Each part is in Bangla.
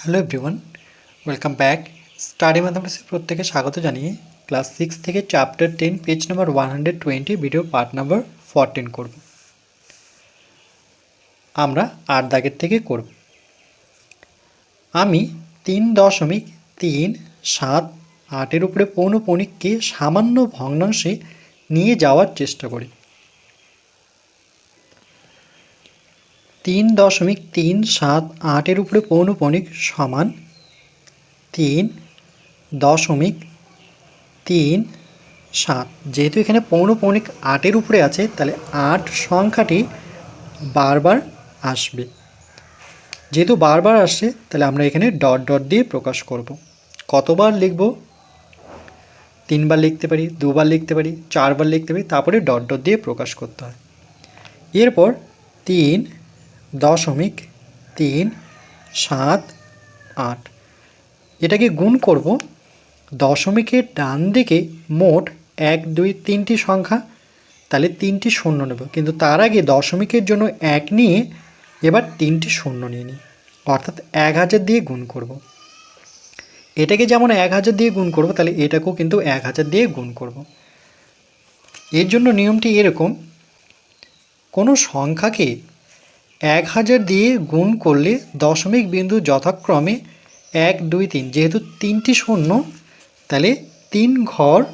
Hello everyone, welcome back. Study ম্যাথামেটিক্সের প্রত্যেকে স্বাগত জানিয়ে ক্লাস সিক্স থেকে chapter ten, page number one hundred twenty video part number fourteen করব। আমরা আট দাগের থেকে করব। আমি তিন দশমিক তিন সাত আটের উপরে পৌনপণিককে সামান্য ভগ্নাংশে নিয়ে যাওয়ার চেষ্টা করি। তিন দশমিক তিন সাত আটের উপরে পৌনপণিক সমান তিন দশমিক তিন সাত। যেহেতু এখানে পৌনপণিক আটের উপরে আছে, তাহলে আট সংখ্যাটি বারবার আসবে। যেহেতু বারবার আসছে, তাহলে আমরা এখানে ডট ডট দিয়ে প্রকাশ করব। কতবার লিখব? তিনবার লিখতে পারি, দুবার লিখতে পারি, চারবার লিখতে পারি, তারপরে ডট ডট দিয়ে প্রকাশ করতে হয়। এরপর তিন দশমিক তিন সাত আট এটাকে গুণ করব দশমিকের ডান দিকে মোট এক, দুই, তিনটি সংখ্যা, তাহলে তিনটি শূন্য নেব কিন্তু তার আগে দশমিকের জন্য এক নিয়ে এবার তিনটি শূন্য নিয়ে নিই অর্থাৎ এক হাজার দিয়ে গুণ করব। এটাকে যেমন এক হাজার দিয়ে গুণ করব, তাহলে এটাকেও কিন্তু এক হাজার দিয়ে গুণ করব। এর জন্য নিয়মটি এরকম, কোনো সংখ্যাকে এক হাজার দিয়ে গুণ করলে দশমিক বিন্দু যথাক্রমে এক, দুই, তিন। যেহেতু তিনটি শূন্য, তাহলে তিন ঘর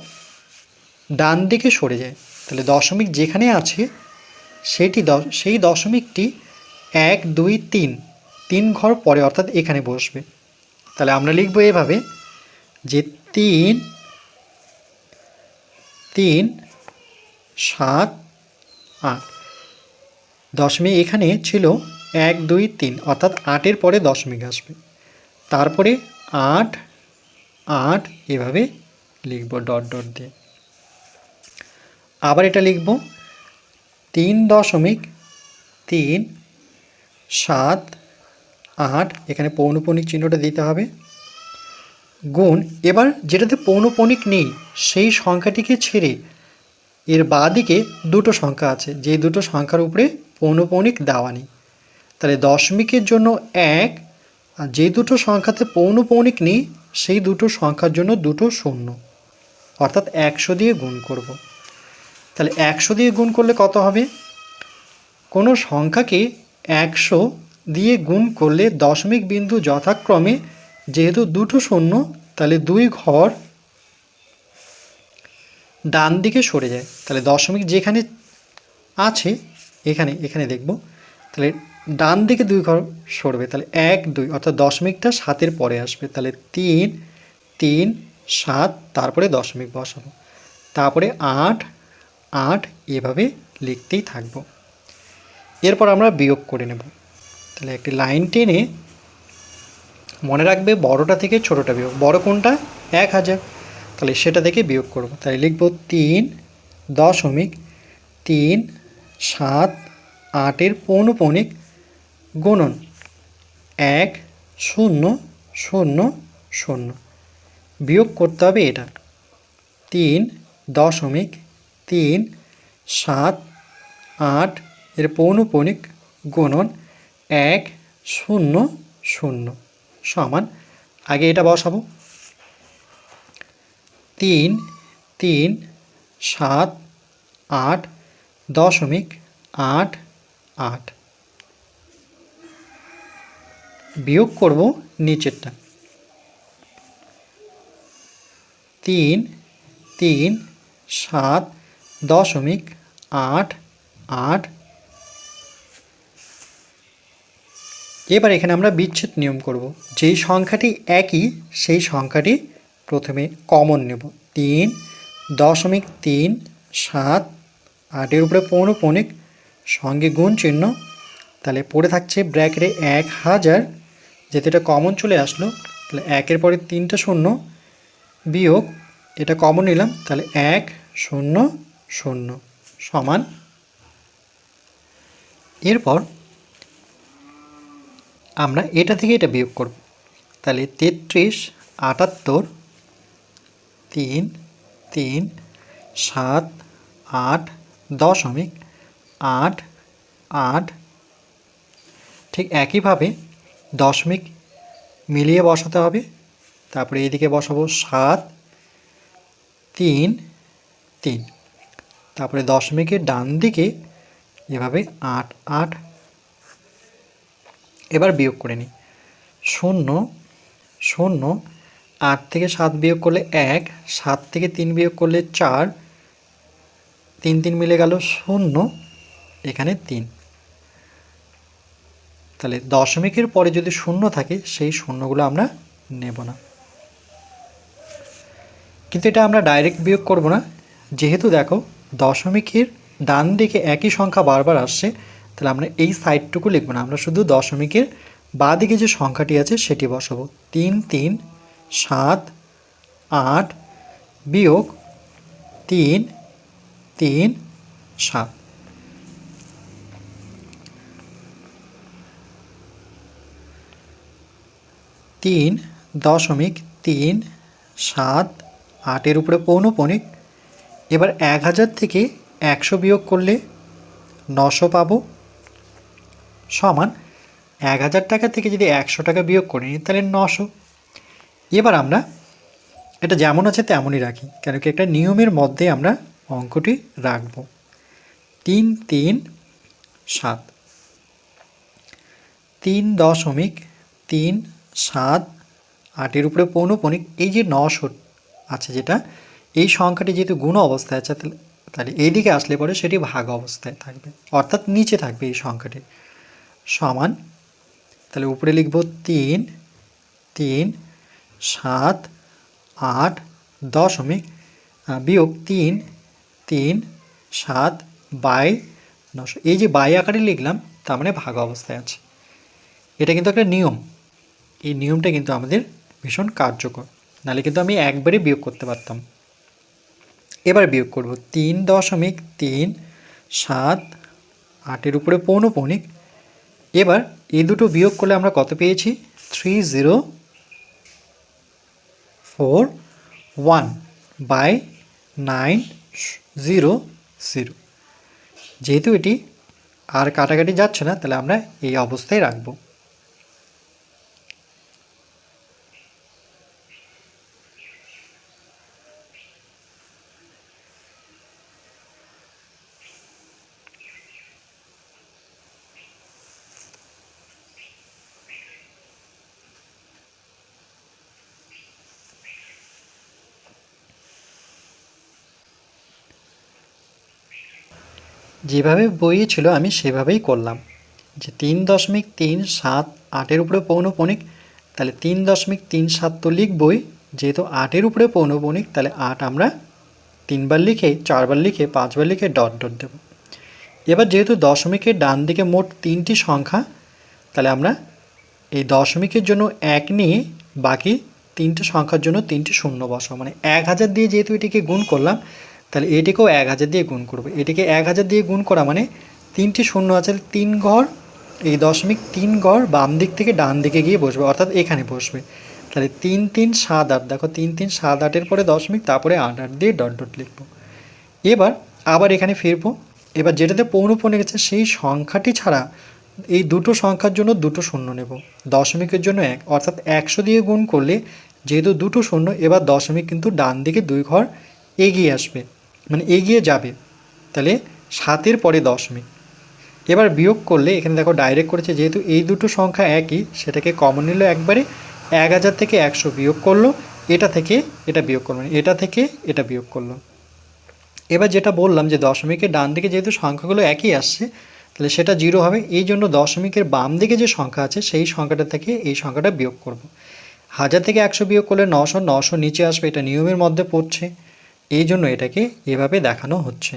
ডান দিকে সরে যায়। তাহলে দশমিক যেখানে আছে, সেটি সেই দশমিকটি এক, দুই, তিন। তিন ঘর পরে অর্থাৎ এখানে বসবে। তাহলে আমরা লিখব এভাবে যে তিন তিন, সাত, আট। দশমিক এখানে ছিল এক, দুই, তিন, অর্থাৎ আটের পরে দশমিক আসবে। তারপরে আট আট, এভাবে লিখব ডট ডট দিয়ে। আবার এটা লিখব তিন দশমিক তিন, সাত, আট, এখানে পৌনপণিক চিহ্নটা দিতে হবে। গুণ, এবার যেটাতে পৌনপণিক নেই, সেই সংখ্যাটিকে ছেড়ে এর বাঁদিকে দুটো সংখ্যা আছে যে দুটো সংখ্যার উপরে পৌনপৌনিক দেওয়া নেই। তাহলে দশমিকের জন্য এক, আর যে দুটো সংখ্যাতে পৌনপৌনিক নেই, সেই দুটো সংখ্যার জন্য দুটো শূন্য। অর্থাৎ একশো দিয়ে গুণ করব। তাহলে একশো দিয়ে গুণ করলে কত হবে? কোনো সংখ্যাকে একশো দিয়ে গুণ করলে দশমিক বিন্দু যথাক্রমে যেহেতু দুটো শূন্য, তাহলে দুই ঘর ডান দিকে সরে যায়। তাহলে দশমিক যেখানে আছে এখানে এখানে দেখব। তাহলে ডান দিকে দুই ঘর সরবে, তাহলে এক, দুই, অর্থাৎ দশমিকটা সাতের পরে আসবে। তাহলে তিন তিন, সাত, তারপরে দশমিক বসাবো। তারপরে আট আট এভাবে লিখতেই থাকব। এরপর আমরা বিয়োগ করে নেব। তাহলে একটি লাইন টেনে মনে রাখবে বড়টা থেকে ছোটোটা বিয়োগ। বড় কোনটা? এক হাজার। তাহলে সেটা থেকে বিয়োগ করব। তাহলে লিখব তিন দশমিক তিন সাত, আটের পৌনপৌনিক গুণন এক, শূন্য শূন্য শূন্য। বিয়োগ করতে হবে এটা। তিন, দশমিক তিন, সাত, আট এর পৌনপৌনিক গুণন এক, শূন্য শূন্য। সমান, আগে এটা বসাবো। তিন তিন, সাত, আট দশমিক আট আট। বিয়োগ করব নিচেরটা। তিন তিন, সাত, দশমিক আট আট। এবার এখানে আমরা বিচ্ছেদ নিয়ম করব। যেই সংখ্যাটি একই, সেই সংখ্যাটি প্রথমে কমন নেব। তিন, দশমিক তিন, সাত আটের উপরে পৌনপৌনিক সঙ্গে গুণ চিহ্ন। তাহলে পড়ে থাকছে ব্র্যাকেটে এক হাজার। যেহেতু এটা কমন চলে আসলো, তাহলে একের পরে তিনটা শূন্য বিয়োগ, এটা কমন নিলাম, তাহলে এক শূন্য শূন্য সমান। এরপর আমরা এটা থেকে এটা বিয়োগ করব। তাহলে তেত্রিশ, আটাত্তর, তিন তিন, সাত, আট দশমিক আট আট। ঠিক একইভাবে দশমিক মিলিয়ে বসাতে হবে। তারপরে এইদিকে বসাবো সাত, তিন তিন। তারপরে দশমিকের ডান দিকে এভাবে আট আট। এবার বিয়োগ করে নিই। শূন্য শূন্য, আট থেকে সাত বিয়োগ করলে এক, সাত থেকে তিন বিয়োগ করলে চার তিন তিন মিলে গেল শূন্য, এখানে তিন। তাহলে দশমিকের পরে যদি শূন্য থাকে, সেই শূন্যগুলো আমরা নেব না। কিন্তু এটা আমরা ডাইরেক্ট বিয়োগ করব না। যেহেতু দেখো, দশমিকের ডান দিকে একই সংখ্যা বারবার আসছে, তাহলে আমরা এই সাইডটুকু লিখব না। আমরা শুধু দশমিকের বা দিকে যে সংখ্যাটি আছে, সেটি বসাবো। তিন তিন, সাত, আট, বিয়োগ তিন তিন, সাত। তিন দশমিক তিন, সাত, আটের উপরে পৌনপণিক এবার এক হাজার থেকে একশো বিয়োগ করলে নশো পাবো। সমান এক হাজার টাকা থেকে যদি একশো টাকা বিয়োগ করে নিই, তাহলে নশো। এবার আমরা এটা যেমন আছে তেমনই রাখি, কেন কি একটা নিয়মের মধ্যে আমরা অঙ্কটি রাখব। তিন তিন, সাত। তিন দশমিক তিন, সাত, আটের উপরে পৌনপণিক এই যে নশো আছে যেটা, এই সংখ্যাটি যেহেতু গুণ অবস্থায় আছে, তাহলে এইদিকে আসলে পরে সেটি ভাগ অবস্থায় থাকবে, অর্থাৎ নিচে থাকবে এই সংখ্যাটি। সমান, তাহলে উপরে লিখব তিন তিন, সাত, আট, দশমিক বিয়োগ তিন তিন, সাত, বাই নশো। এই যে বাই আকারে লিখলাম, তার মানে ভাগ অবস্থায় আছে। এটা কিন্তু একটা নিয়ম। এই নিয়মটা কিন্তু আমাদের ভীষণ কার্যকর। নাহলে কিন্তু আমি একবারে বিয়োগ করতে পারতাম। এবার বিয়োগ করব। তিন দশমিক তিন, সাত, আটের উপরে পৌনপৌনিক। এবার এই দুটো বিয়োগ করলে আমরা কত পেয়েছি? Three zero, four, one, by nine zero zero. যেহেতু এটি আর কাটাকাটি যাচ্ছে না তাহলে আমরা এই অবস্থায় রাখব। যেভাবে বইয়ে ছিল, আমি সেভাবেই করলাম। যে তিন দশমিক তিন সাত আটের উপরে পৌনপণিক তাহলে তিন দশমিক তিন সাত তো লিখবই। যেহেতু আটের উপরে পৌনপণিক তাহলে আট আমরা তিনবার লিখে, চারবার লিখে, পাঁচবার লিখে ডট ডট দেব। এবার যেহেতু দশমিকের ডান দিকে মোট তিনটি সংখ্যা, তাহলে আমরা এই দশমিকের জন্য এক নিয়ে বাকি তিনটে সংখ্যার জন্য তিনটি শূন্য বসাবো। মানে এক হাজার দিয়ে যেহেতু এটিকে গুণ করলাম তাহলে এটিকেও এক হাজার দিয়ে গুণ করব। এটিকে এক হাজার দিয়ে গুণ করা মানে তিনটি শূন্য আছে, তিন ঘর এই দশমিক তিন ঘর বাম দিক থেকে ডান দিকে গিয়ে বসবে, অর্থাৎ এখানে বসবে। তাহলে তিন তিন সাত আট, দেখো তিন তিন সাত আটের পরে দশমিক, তারপরে আট আট দিয়ে ডট ডট লিখব। এবার আবার এখানে ফিরবো, এবার যেটাতে পৌনপণে গেছে সেই সংখ্যাটি ছাড়া এই দুটো সংখ্যার জন্য দুটো শূন্য নেব। দশমিকের জন্য এক, অর্থাৎ একশো দিয়ে গুণ করলে যেহেতু দুটো শূন্য, এবার দশমিক কিন্তু ডান দিকে দুই ঘর এগিয়ে আসবে। মানে এগিয়ে যাবে। তাহলে সাতের পরে দশমিক এবার বিয়োগ করলে এখানে দেখো ডাইরেক্ট করেছে, যেহেতু এই দুটো সংখ্যা একই, সেটাকে কমন নিল একবারে, এক হাজার থেকে একশো বিয়োগ করল, এটা থেকে এটা বিয়োগ করল মানে এটা থেকে এটা বিয়োগ করল। এবার যেটা বললাম যে দশমিকের ডান দিকে যেহেতু সংখ্যাগুলো একই আসছে, তাহলে সেটা জিরো হবে, এই জন্য দশমিকের বাম দিকে যে সংখ্যা আছে, সেই সংখ্যাটা থেকে এই সংখ্যাটা বিয়োগ করব। হাজার থেকে একশো বিয়োগ করলে নশো নশো নিচে আসবে, এটা নিয়মের মধ্যে পড়ছে। এই জন্য এটাকে এভাবে দেখানো হচ্ছে।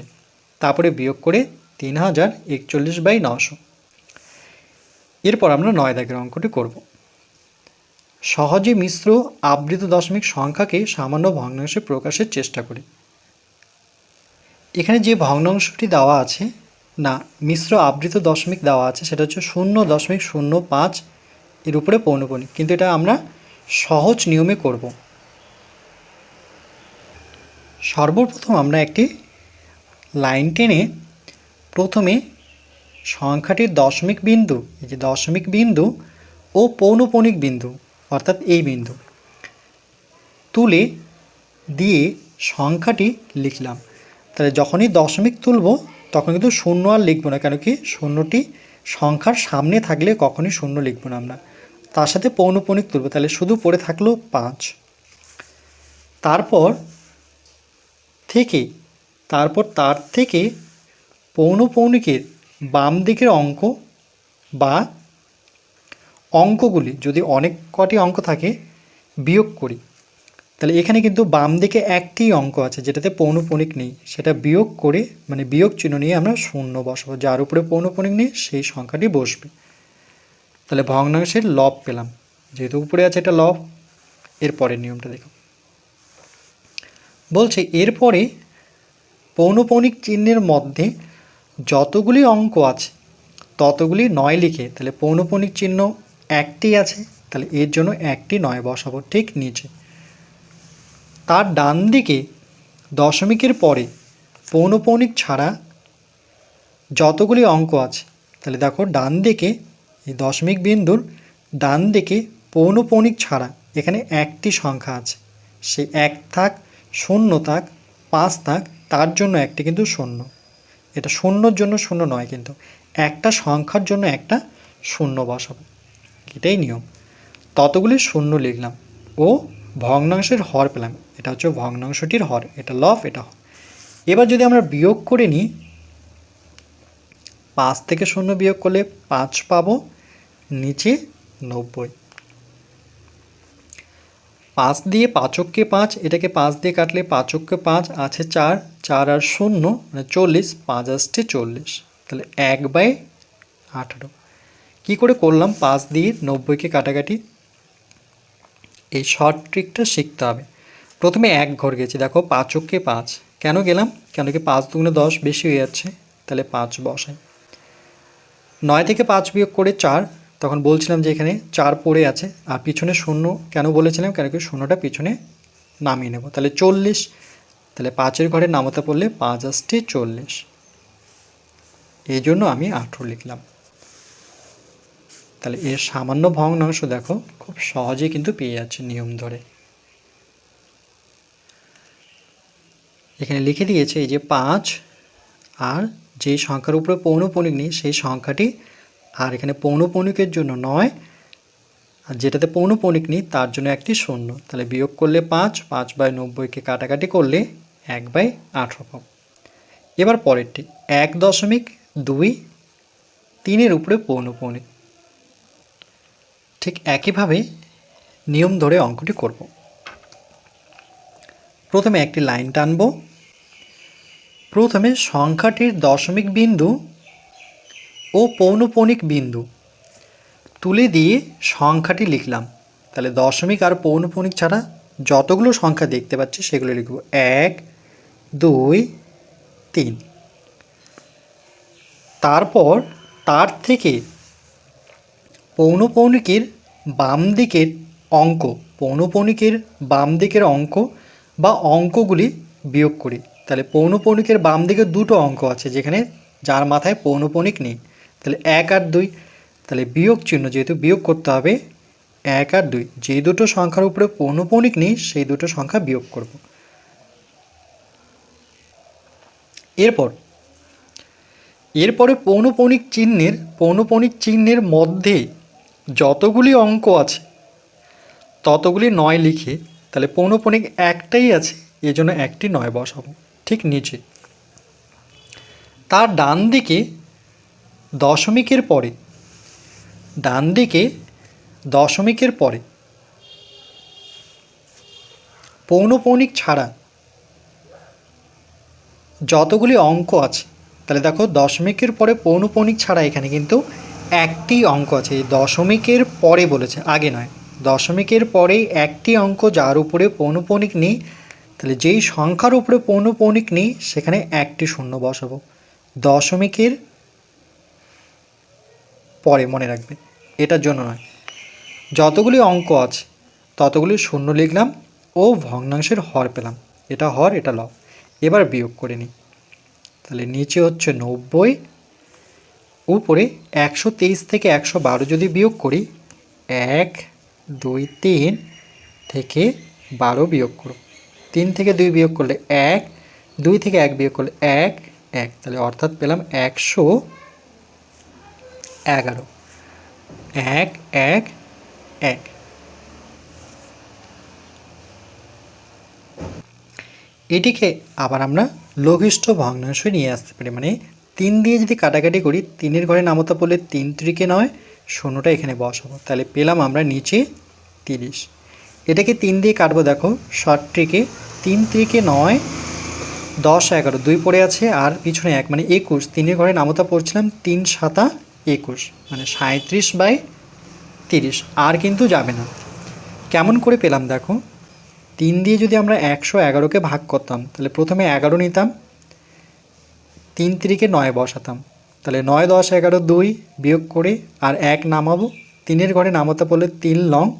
তারপরে বিয়োগ করে তিন হাজার একচল্লিশ বাই নশো এরপর আমরা নয় দাগের অঙ্কটি করব। সহজে মিশ্র আবৃত দশমিক সংখ্যাকে সামান্য ভগ্নাংশে প্রকাশের চেষ্টা করি। এখানে যে ভগ্নাংশটি দেওয়া আছে, না, মিশ্র আবৃত দশমিক দেওয়া আছে, সেটা হচ্ছে শূন্য দশমিক শূন্য পাঁচ এর উপরে পৌনপণিক কিন্তু এটা আমরা সহজ নিয়মে করব। সর্বপ্রথম আমরা একটি লাইন টেনে প্রথমে সংখ্যাটির দশমিক বিন্দু, এই যে দশমিক বিন্দু ও পৌনপণিক বিন্দু, অর্থাৎ এই বিন্দু, তুলে দিয়ে সংখ্যাটি লিখলাম। তাহলে যখনই দশমিক তুলব, তখন কিন্তু শূন্য আর লিখব না, কেন কি শূন্যটি সংখ্যার সামনে থাকলে কখনই শূন্য লিখব না আমরা। তার সাথে পৌনপণিক তুলব, তাহলে শুধু পড়ে থাকল পাঁচ। তারপর থেকে, তারপর তার থেকে পৌনপৌনিকের বাম দিকের অঙ্ক বা অঙ্কগুলি যদি অনেক কটি অঙ্ক থাকে, বিয়োগ করি। তাহলে এখানে কিন্তু বাম দিকে একটি অঙ্ক আছে, যেটাতে পৌনপণিক নেই। সেটা বিয়োগ করে মানে বিয়োগ চিহ্ন নিয়ে আমরা শূন্য বসাবো। যার উপরে পৌনপণিক নেই, সেই সংখ্যাটি বসবে। তাহলে ভগ্নাংশের লব পেলাম। যেহেতু উপরে আছে এটা লব, এরপরের নিয়মটা দেখো। বলছে, এরপরে পৌনপণিক চিহ্নের মধ্যে যতগুলি অঙ্ক আছে, ততগুলি নয় লিখে, তাহলে পৌনপণিক চিহ্ন একটি আছে, তাহলে এর জন্য একটি নয় বসাবো ঠিক নিচে। তার ডান দিকে দশমিকের পরে পৌনপৌনিক ছাড়া যতগুলি অঙ্ক আছে, তাহলে দেখো ডান দিকে এই দশমিক বিন্দুর ডান দিকে পৌনপৌনিক ছাড়া এখানে একটি সংখ্যা আছে। সে এক থাক শূন্য থাক পাঁচ থাক তার জন্য একটি কিন্তু শূন্য। এটা শূন্যর জন্য শূন্য নয় কিন্তু, একটা সংখ্যার জন্য একটা শূন্য বসাবো। এটাই নিয়ম। ততগুলি শূন্য লিখলাম ও ভগ্নাংশের হর পেলাম। এটা হচ্ছে ভগ্নাংশটির হর, এটা লফ এটা হর এবার যদি আমরা বিয়োগ করে নিই, পাঁচ থেকে শূন্য বিয়োগ করলে পাঁচ পাবো, নিচে নব্বই। পাঁচ দিয়ে পাঁচককে পাঁচ, এটাকে পাঁচ দিয়ে কাটলে পাঁচককে পাঁচ আছে চার চার আর শূন্য মানে চল্লিশ, পাঁচ আসছে চল্লিশ। তাহলে এক বাই আঠারো। কী করে করলাম? পাঁচ দিয়ে নব্বইকে কাটাকাটি। এই শর্ট ট্রিকটা শিখতে হবে। প্রথমে এক ঘর গেছি। দেখো পাঁচককে পাঁচ। কেন গেলাম? কেন কি পাঁচ দুগুণে দশ বেশি হয়ে যাচ্ছে। তাহলে পাঁচ বসাই। নয় থেকে পাঁচ বিয়োগ করে চার তখন বলছিলাম যে এখানে চার পড়ে আছে, আর পিছনে শূন্য কেন বলেছিলাম? কেন কি শূন্যটা পিছনে নামিয়ে নেব। তাহলে চল্লিশ, তাহলে পাঁচের ঘরে নামাতে পড়লে পাঁচ আসছে চল্লিশ। এই জন্য আমি আঠেরো লিখলাম। তাহলে এর সামান্য ভগ্নাংশ দেখো, খুব সহজে কিন্তু পেয়ে যাচ্ছে নিয়ম ধরে। এখানে লিখে দিয়েছে এই যে পাঁচ, আর যে সংখ্যার উপরে পৌনপণিক নেই, সেই সংখ্যাটি আর এখানে পৌনপণিকের জন্য নয়, আর যেটাতে পৌনপণিক নেই, তার জন্য একটি শূন্য। তাহলে বিয়োগ করলে পাঁচ পাঁচ বাই নব্বইকে কাটাকাটি করলে এক বাই আঠেরো পাব এবার পরেরটি, এক দশমিক দুই তিনের উপরে পৌনপণিক ঠিক একইভাবে নিয়ম ধরে অঙ্কটি করব। প্রথমে একটি লাইন টানব। প্রথমে সংখ্যাটির দশমিক বিন্দু ও পৌনপণিক বিন্দু। তুলে দিয়ে সংখ্যাটি লিখলাম। তাহলে দশমিক আর পৌনপণিক ছাড়া যতগুলো সংখ্যা দেখতে পাচ্ছি, সেগুলো লিখব। এক, দুই, তিন। তারপর তার থেকে পৌনপৌনিকের বাম দিকের অঙ্ক, পৌনপৌনিকের বাম দিকের অঙ্ক বা অঙ্কগুলি বিয়োগ করি। তাহলে পৌনপৌনিকের বাম দিকে দুটো অঙ্ক আছে যেখানে যার মাথায় পৌনপৌনিক নেই। তাহলে এক আর দুই, তাহলে বিয়োগ চিহ্ন যেহেতু বিয়োগ করতে হবে, এক আর দুই যে দুটো সংখ্যার উপরে পৌনপৌনিক নেই, সেই দুটো সংখ্যা বিয়োগ করব। এরপর, এরপরে পৌনপৌনিক চিহ্নের পৌনপৌনিক চিহ্নের মধ্যে যতগুলি অঙ্ক আছে, ততগুলি নয় লিখে, তাহলে পৌনপৌনিক একটাই আছে, এজন্য একটি নয় বসাবো, ঠিক নিচে। তার ডান দিকে দশমিকের পরে, ডান দিকে দশমিকের পরে, পৌনপৌনিক ছাড়া যতগুলি অঙ্ক আছে, তাহলে দেখো দশমিকের পরে পৌনপৌনিক ছাড়া এখানে কিন্তু একটি অঙ্ক আছে দশমিকের পরে বলেছে, আগে নয়, দশমিকের পরেই একটি অঙ্ক যার উপরে পৌনপৌনিক নেই, তাহলে যেই সংখ্যার উপরে পৌনপৌনিক নেই, সেখানে একটি শূন্য বসাবো, দশমিকের পরে মনে রাখবে। এটার জন্য নয়। যতগুলি অঙ্ক আছে, ততগুলি শূন্য লিখলাম ও ভগ্নাংশের হর পেলাম। এটা হর, এটা লব। এবার বিয়োগ করে নিই। তাহলে নিচে হচ্ছে নব্বই, উপরে একশো তেইশ থেকে একশো বারো যদি বিয়োগ করি, এক, দুই, তিন থেকে বারো বিয়োগ করো। তিন থেকে দুই বিয়োগ করলে এক, দুই থেকে এক বিয়োগ করলে এক এক। তাহলে অর্থাৎ পেলাম একশো এগারো। এক এক এক। এটিকে আবার আমরা লঘিষ্ঠ ভগ্নাংশ নিয়ে আসতে পারি। মানে তিন দিয়ে যদি কাটাকাটি করি, তিনের ঘরে নামতা পড়লে তিন ত্রিকে নয়, শূন্যটা এখানে বসাবো। তাহলে পেলাম আমরা নিচে তিরিশ। এটাকে তিন দিয়ে কাটবো, দেখো, ষাট ট্রিকে তিন ত্রিকে নয়, দশ, এগারো, দুই পড়ে আছে, আর পিছনে এক মানে একুশ। তিনের ঘরে নামতা পড়ছিলাম তিন সাতা একুশ মানে সাঁত্রিশ বাই তিরিশ। আর কিন্তু যাবে না। কেমন করে পেলাম দেখো? তিন দিয়ে যদি আমরা একশো এগারোকে ভাগ করতাম, তাহলে প্রথমে এগারো নিতাম। তিন তিরিকে নয় বসাতাম। তাহলে নয়, দশ, এগারো, দুই বিয়োগ করে আর এক নামাবো। তিনের ঘরে নামাতে পড়লে তিন লং।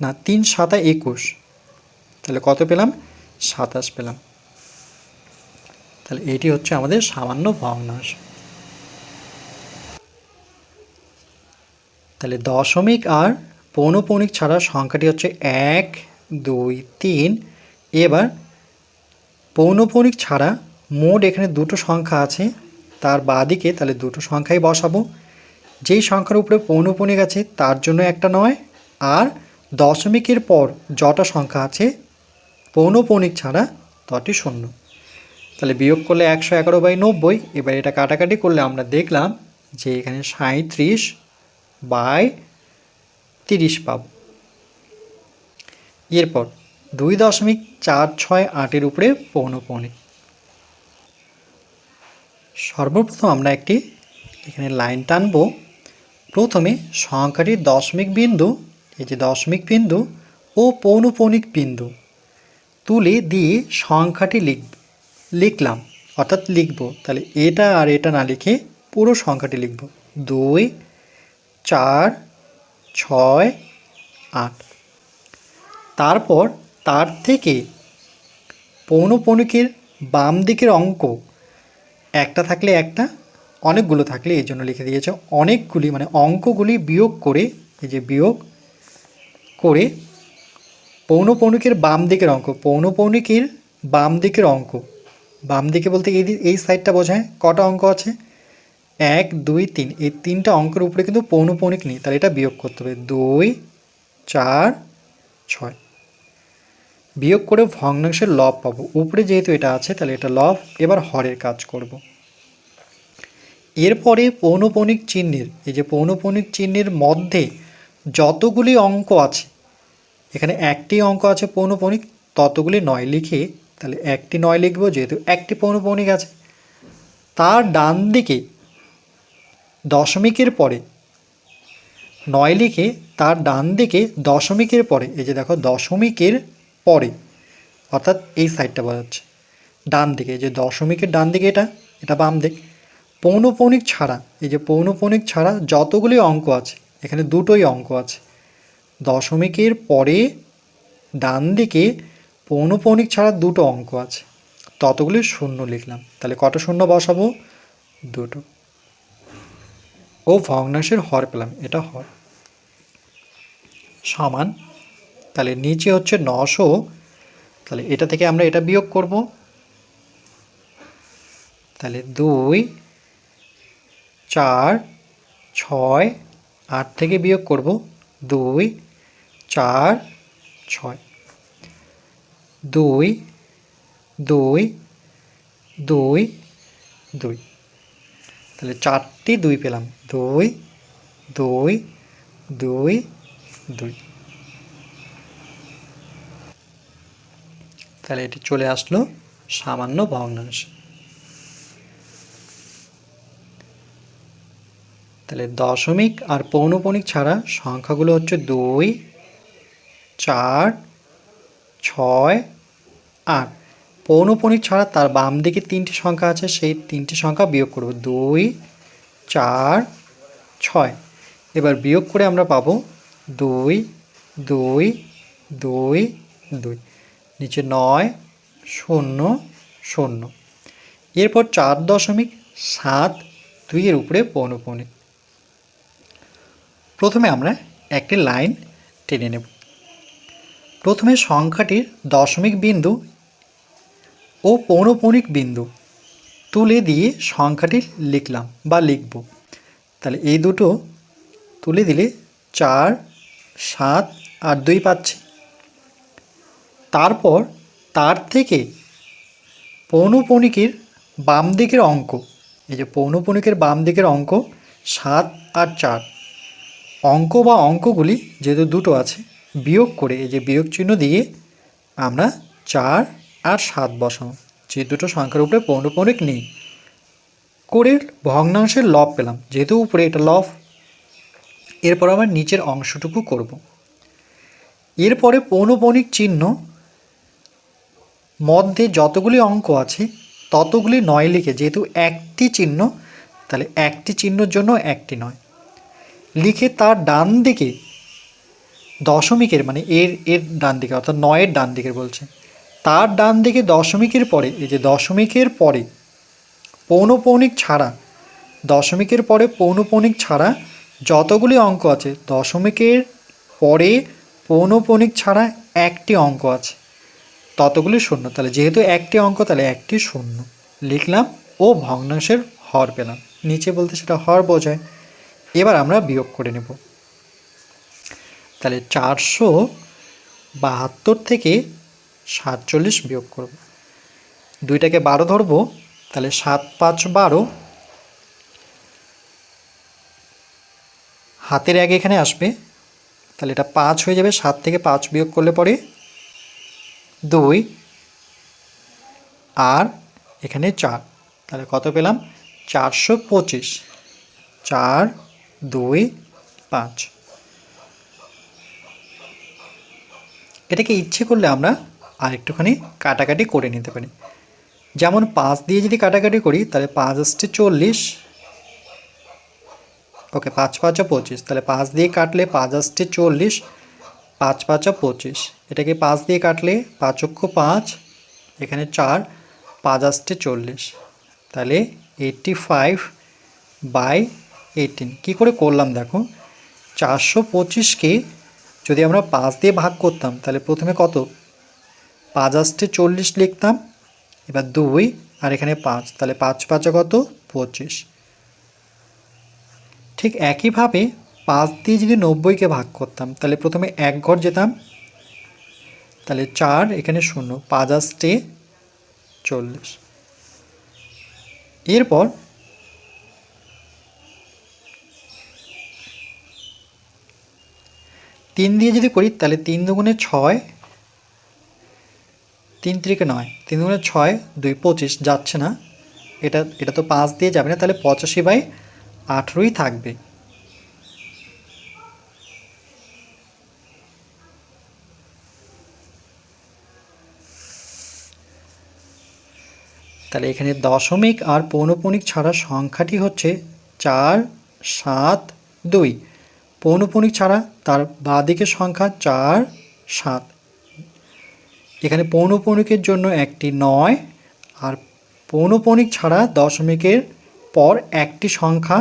না, তিন সাতা একুশ। তাহলে কত পেলাম? সাতাশ পেলাম। তাহলে এটি হচ্ছে আমাদের সামান্য ভগ্নাংশ। তাহলে দশমিক আর পৌনপৌনিক ছাড়া সংখ্যাটি হচ্ছে এক, দুই, তিন। এবার পৌনপৌনিক ছাড়া মোট এখানে দুটো সংখ্যা আছে, তার বাদিকে তাহলে দুটো সংখ্যাই বসাবো। যেই সংখ্যার উপরে পৌনপৌনিক আছে, তার জন্য একটা নয়। আর দশমিকের পর যটা সংখ্যা আছে, পৌনপৌনিক ছাড়া তটি শূন্য। তাহলে বিয়োগ করলে একশো এগারো বাই নব্বই। এবার এটা কাটাকাটি করলে আমরা দেখলাম যে এখানে সাঁত্রিশ বাই তিরিশ পাব। এরপর দুই দশমিক চার ছয় আটের উপরে পৌনপৌনিক সর্বপ্রথম আমরা একটি এখানে লাইন টানব। প্রথমে সংখ্যাটির দশমিক বিন্দু, এই যে দশমিক বিন্দু ও পৌনপৌনিক বিন্দু তুলে দিয়ে সংখ্যাটি লিখ, লিখলাম, অর্থাৎ লিখব। তাহলে এটা আর এটা না লিখে পুরো সংখ্যাটি লিখব। দুই চার, ছয়, আট। তারপর তার থেকে পৌনপৌনিকের বাম দিকের অঙ্ক, একটা থাকলে একটা, অনেকগুলো থাকলে এই জন্য লিখে দিয়েছে। অনেকগুলি মানে অঙ্কগুলি বিয়োগ করে, এই যে বিয়োগ করে পৌনপৌনিকের বাম দিকের অঙ্ক, পৌনপৌনিকের বাম দিকের অঙ্ক। বাম দিকে বলতে এই এই সাইডটা বোঝায়, কটা অঙ্ক আছে? এক, দুই, তিন। এই তিনটা অঙ্কের উপরে কিন্তু পৌনপৌনিক নেই। তাহলে এটা বিয়োগ করতে হবে। দুই, চার, ছয়। বিয়োগ করে ভগ্নাংশের লব পাবো। উপরে যেহেতু এটা আছে, তাহলে এটা লব, এবার হরের কাজ করব। এরপরে পৌনপৌনিক চিহ্নের, এই যে পৌনপৌনিক চিহ্নের মধ্যে যতগুলি অঙ্ক আছে, এখানে একটি অঙ্ক আছে পৌনপৌনিক, ততগুলি নয় লিখে, তাহলে একটি নয় লিখব, যেহেতু একটি পৌনপৌনিক আছে। তার ডান দিকে দশমিকের পরে। নয় লিখে তার ডান দিকে দশমিকের পরে, এই যে দেখো দশমিকের পরে, অর্থাৎ এই সাইডটা বোঝাচ্ছে ডান দিকে যে দশমিকের ডান দিকে এটা এটা বাম দিক। পৌনপৌনিক ছাড়া, এই যে পৌনপৌনিক ছাড়া যতগুলি অঙ্ক আছে, এখানে দুটোই অঙ্ক আছে। দশমিকের পরে ডান দিকে পৌনপৌনিক ছাড়া দুটো অঙ্ক আছে। ততগুলি শূন্য লিখলাম। তাহলে কত শূন্য বসাবো? দুটো। ও ভগ্নাংশের হর পেলাম, এটা হর। সমান, তাহলে নিচে হচ্ছে নশো, তাহলে এটা থেকে আমরা এটা বিয়োগ করব। তাহলে দুই, চার, ছয়, আট থেকে বিয়োগ করব, দুই, চার, ছয়। দুই দুই দুই দুই। তাহলে চারটি দুই পেলাম। দুই দুই দুই দুই। তাহলে এটি চলে আসলো সামান্য ভগ্নাংশ। তাহলে দশমিক আর পৌনপণিক ছাড়া সংখ্যাগুলো হচ্ছে দুই, চার, ছয়, আট। পৌনপণিক ছাড়া তার বাম দিকে তিনটি সংখ্যা আছে, সেই তিনটি সংখ্যা বিয়োগ করব। দুই, চার ছয়। এবার বিয়োগ করে আমরা পাবো দুই দুই দুই দুই। নিচে নয়, শূন্য শূন্য। এরপর চার দশমিক সাত দুইয়ের উপরে পৌনপণিক প্রথমে আমরা একটি লাইন টেনে নেব। প্রথমে সংখ্যাটির দশমিক বিন্দু ও পৌনপণিক বিন্দু তুলে দিয়ে সংখ্যাটি লিখলাম বা লিখব। তাহলে এই দুটো তুলে দিলে চার, সাত আর দুই পাচ্ছি। তারপর তার থেকে পৌনপণিকের বাম দিকের অঙ্ক, এই যে পৌনপণিকের বাম দিকের অঙ্ক, সাত আর চার, অঙ্ক বা অঙ্কগুলি যেহেতু দুটো আছে, বিয়োগ করে এই যে বিয়োগ চিহ্ন দিয়ে আমরা চার আর সাত বসাবো। যে দুটো সংখ্যার উপরে পৌনপণিক নেই। করে ভগ্নাংশের লব পেলাম। যেহেতু উপরে এটা লব, এরপর আবার নিচের অংশটুকু করব। এরপরে পৌনপণিক চিহ্ন, মধ্যে যতগুলি অঙ্ক আছে, ততগুলি নয় লিখে, যেহেতু একটি চিহ্ন, তাহলে একটি চিহ্নর জন্য একটি নয়। লিখে তার ডান দিকে দশমিকের মানে এর এর ডান দিকে, অর্থাৎ নয়ের ডান দিকের বলছে। তার ডান দিকে দশমিকের পরে, এই যে দশমিকের পরে পৌনপৌনিক ছাড়া। দশমিকের পরে পৌনপৌনিক ছাড়া যতগুলি অঙ্ক আছে, দশমিকের পরে পৌনপৌনিক ছাড়া একটি অঙ্ক আছে। ততগুলি শূন্য। তাহলে যেহেতু একটি অঙ্ক, তাহলে একটি শূন্য। লিখলাম ও ভগ্নাংশের হর পেলাম। নিচে বলতে সেটা হর বোঝায়। এবার আমরা বিয়োগ করে নেব। তাহলে চারশো বাহাত্তর থেকে সাতচল্লিশ বিয়োগ করব। দুইটাকে বারো ধরবো। তাহলে সাত, পাঁচ, বারো। হাতের এক এখানে আসবে। তাহলে এটা পাঁচ হয়ে যাবে, সাত থেকে পাঁচ বিয়োগ করলে পরে দুই। আর এখানে চার। তাহলে কত পেলাম? চারশো পঁচিশ। চার, দুই, পাঁচ। এটাকে ইচ্ছে করলে আমরা আর একটুখানি কাটাকাটি করে নিতে পারি। যেমন পাঁচ দিয়ে যদি কাটাকাটি করি, তাহলে পাঁচ আসছে চল্লিশ। ওকে, পাঁচ পাঁচা পঁচিশ। তাহলে পাঁচ দিয়ে কাটলে পাঁচ আসছে চল্লিশ, পাঁচ পাঁচা পঁচিশ। এটাকে পাঁচ দিয়ে কাটলে পাঁচ অক্ষ পাঁচ, এখানে চার, পাঁচ আসছে চল্লিশ। তাহলে এইটটি ফাইভ বাই এইটিন কী করে করলাম দেখো? চারশো পঁচিশকে যদি আমরা পাঁচ দিয়ে ভাগ করতাম, তাহলে প্রথমে কত? পাঁচ আসতে চল্লিশ লিখতাম এবার দুই, আর এখানে পাঁচ। তাহলে পাঁচ পাঁচা কত? পঁচিশ। ঠিক একইভাবে পাঁচ দিয়ে যদি নব্বইকে ভাগ করতাম, তাহলে প্রথমে এক ঘর যেতাম। তাহলে চার, এখানে শূন্য। পাঁচ আসতে চল্লিশ। এরপর তিন দিয়ে যদি করি, তাহলে তিন দুগুণে ছয় তিন ত্রিকে নয়, তিন দুগুণে ছয়, দুই পঁচিশ, যাচ্ছে না। এটা এটা তো পাঁচ দিয়ে যাবে না, তাহলে পঁচাশি বাই আঠেরোই থাকবে। তাহলে এখানে দশমিক আর পৌনপণিক ছাড়া সংখ্যাটি হচ্ছে চার, সাত, দুই। পৌনপণিক ছাড়া তার বাঁদিকের সংখ্যা চার, সাত। এখানে পৌনপৌনিকের জন্য একটি নয়, আর পৌনপৌনিক ছাড়া দশমিকের পর একটি সংখ্যা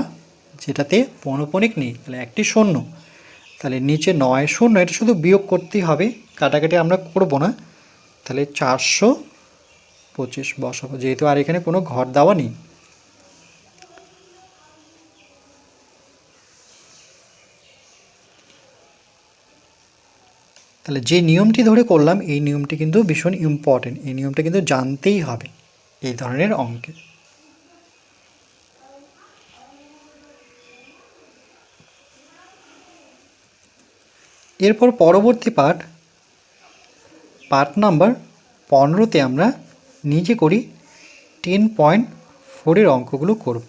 যেটাতে পৌনপৌনিক নেই, তাহলে একটি শূন্য। তাহলে নিচে নয় শূন্য, এটা শুধু বিয়োগ করতেই হবে, কাটাকাটি আমরা করব না। তাহলে চারশো পঁচিশ বসাবো, যেহেতু আর এখানে কোনো ঘর দেওয়া নেই। তাহলে যে নিয়মটি ধরে করলাম, এই নিয়মটি কিন্তু ভীষণ ইম্পর্টেন্ট এই নিয়মটা কিন্তু জানতেই হবে এই ধরনের অঙ্কে। এরপর পরবর্তী পাঠ পার্ট নাম্বার পনেরোতে আমরা নিজে করি টেন পয়েন্ট ফোরের অঙ্কগুলো করব।